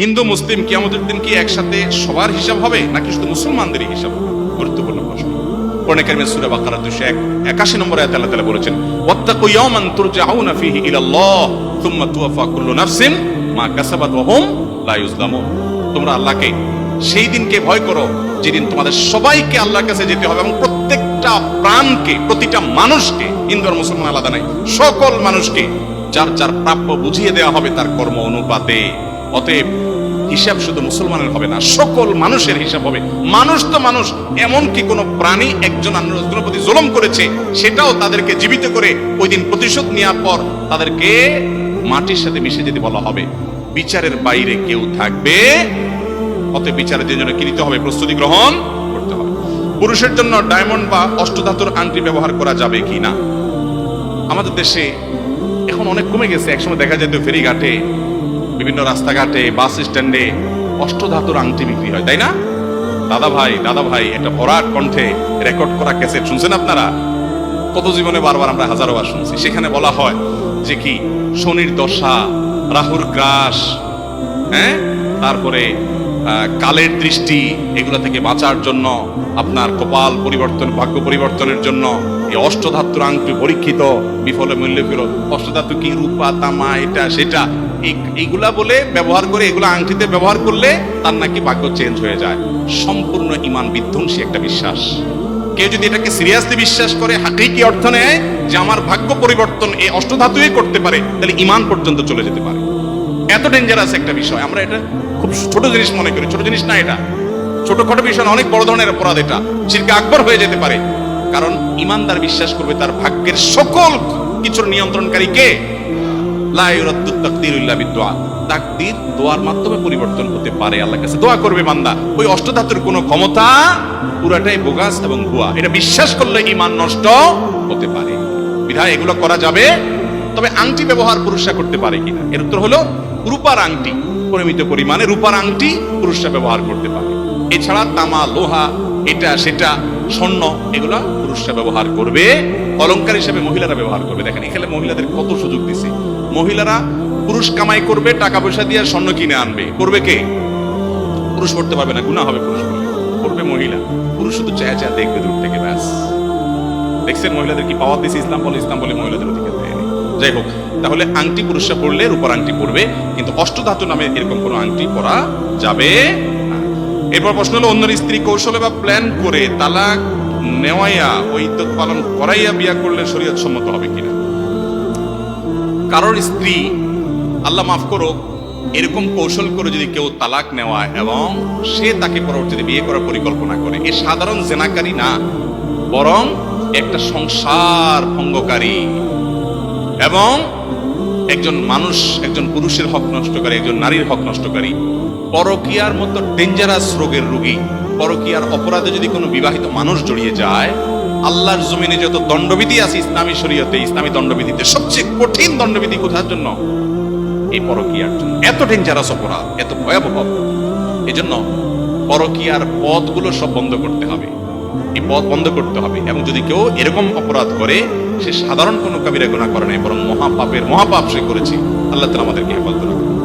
হিন্দু, মুসলিম কিয়ামতের দিন কি একসাথে সবার হিসাব হবে, নাকি শুধু মুসলমানদেরই হিসাব? হবে গুরুত্বপূর্ণ প্রশ্ন। কোরআনে কারিমে সূরা বাকারা 281 নম্বর আয়াতে আল্লাহ তাআলা বলেছেন, ওয়াত্তাকু ইয়াওমান তুরজাউনা ফীহি ইলাল্লাহ, সুম্মা তুওয়াফা কুল্লু নাফসিন মা কাসাবাত ওয়া হুম লা ইউজলামুন তোমরা আল্লাহকে সেই দিনকে ভয় করো, যেদিন তোমাদের সবাইকে আল্লাহর কাছে যেতে হবে এবং প্রত্যেকটা প্রাণকে, প্রতিটা মানুষকে, হিন্দু আর মুসলমান আলাদা নাই সকল মানুষকে যার যার প্রাপ্য বুঝিয়ে দেওয়া হবে তার কর্ম অনুপাতে। অতএব হিসাব শুধু মুসলমানের হবে না, সকল মানুষের হিসাব হবে। মানুষ তো মানুষ এমন কি কোনো প্রাণী একজন প্রতি জুলুম করেছে, সেটাও তাদেরকে জীবিত করে ওই দিন প্রতিশোধ নেওয়ার পর তাদেরকে মাটির সাথে মিশে যেতে বলা হবে। বিচারের বাইরে কেউ থাকবে, অতএব বিচারের জন্য কি নিতে হবে, প্রস্তুতি গ্রহণ করতে হবে। পুরুষের জন্য ডায়মন্ড বা অষ্টধাতুর আংটি ব্যবহার করা যাবে কি না? আমাদের দেশে এখন অনেক কমে গেছে, একসময় দেখা যেত ফেরিঘাটে বিভিন্ন রাস্তাঘাটে, বাস স্ট্যান্ডে অষ্টধাতুর আংটি বিক্রি হয়, তাই না? দাদা ভাই দাদা ভাই, একটা ভরাট কণ্ঠে রেকর্ড করা ক্যাসেট, শুনছেন আপনারা? কত জীবনে বারবার আমরা হাজারো বার শুনছি। সেখানে বলা হয় যে কি, শনির দশা, রাহুর গ্রাস হ্যাঁ? তারপরে কালের দৃষ্টি, এগুলো থেকে বাঁচার জন্য, আপনার কপাল পরিবর্তন, ভাগ্য পরিবর্তনের জন্য অষ্টধাতুর আংটি পরীক্ষিত, বিফলে মূল্য ফেরো অষ্টধাতু কি রূপা, তামা, এটা, সেটা? এইগুলা বলে ব্যবহার করে, এগুলো আংটিতে ব্যবহার করলে তার নাকি ভাগ্য চেঞ্জ হয়ে যায়। সম্পূর্ণ ইমান বিধ্বংসী একটা বিশ্বাস। কেউ যদি এটাকে সিরিয়াসলি বিশ্বাস করে, হাকিকি অর্থ নেয় যে আমার ভাগ্য পরিবর্তন এই অষ্টধাতুই করতে পারে, তাহলে ইমান পর্যন্ত চলে যেতে পারে। এত ডেঞ্জারাস একটা বিষয়। আমরা এটা খুব ছোট জিনিস মনে করি। ছোট জিনিস না এটা। ছোটখাটো বিষয় অনেক বড় ধরনের অপরাধ এটা। শিরকে আকবর হয়ে যেতে পারে। কারণ ইমানদার বিশ্বাস করবে তার ভাগ্যের সকল কিছুর নিয়ন্ত্রণকারী কে? তাকদীরু দোয়ার মাধ্যমে পরিবর্তন হতে পারে আল্লাহর কাছে। দোয়া করবে বান্দা। ওই অষ্টধাতুর কোনো ক্ষমতা পুরাটাই বোগাস এবং ভুয়া। এটা বিশ্বাস করলে ঈমান নষ্ট হতে পারে। বিধায় এগুলো করা যাবে। তবে আংটি ব্যবহার পুরুষরা করতে পারে কিনা? এর উত্তর হলো রূপার আংটি। পরিমিত পরিমাণে রূপার আংটি পুরুষরা ব্যবহার করতে পারে। এছাড়া তামা, লোহা, এটা, সেটা স্বর্ণ, এগুলা পুরুষরা ব্যবহার করবে, অলংকার হিসেবে মহিলারা ব্যবহার করবে। দেখেন এখানে মহিলাদের কত সুযোগ দিছে। মহিলারা পুরুষ কামাই করবে টাকা পয়সা দিয়ে স্বর্ণ কিনে আনবে। করবে কে? পুরুষ করতে পারবে না গুণা হবে পুরুষ করবে মহিলা। পুরুষ শুধু চায়া চায়া, দেখবে দূর থেকে, ব্যাস। দেখছেন মহিলাদের কি পাওয়ার দিছে ইসলাম? বলে ইসলাম বলে মহিলাদের অধিকার দেয়নি যাই হোক, তাহলে আংটি পুরুষরা পড়লে রূপার আংটি পরবে কিন্তু অষ্টধাতু নামে এরকম কোনো আংটি পরা যাবে এরপর প্রশ্ন হলো, অন্যের স্ত্রী কৌশলে বা প্ল্যান করে তালাক নেওয়াইয়া ওই ইদ্যত পালন করাইয়া বিয়া করলে শরীয়ত সম্মত হবে কিনা? কারোর স্ত্রী, আল্লাহ মাফ করো এরকম কৌশল করে যদি কেউ তালাক নেওয়া এবং সে তাকে পরবর্তীতে বিয়ে করার পরিকল্পনা করে, এ সাধারণ জেনাকারী না, বরং একটা সংসার ভঙ্গকারী এবং একজন মানুষ, একজন পুরুষের হক নষ্টকারী একজন নারীর হক নষ্টকারী পরকিয়ার মতো ডেঞ্জারাস রোগের রোগী। পরকিয়ার অপরাধে যদি কোনো বিবাহিত মানুষ জড়িয়ে যায়, আল্লাহর জমিনে যত দণ্ডবিধি আছে ইসলামী শরীয়তে, ইসলামী দণ্ডবিধিতে, সবচেয়ে কঠিন দণ্ডবিধি কোথার জন্য? এই পরকিয়ার জন্য। এত ডেঞ্জারাস অপরাধ, এত ভয়াবহ। এজন্য পরকিয়ার পথগুলো সব বন্ধ করতে হবে। এই পথ বন্ধ করতে হবে। এবং যদি কেউ এরকম অপরাধ করে, সে সাধারণ কোনো কবিরা গুণা করে নাই, বরং মহাপাপের, মহাপাপ সে করেছে, আল্লাহ তালা আমাদেরকে হেফাজত রাখুন।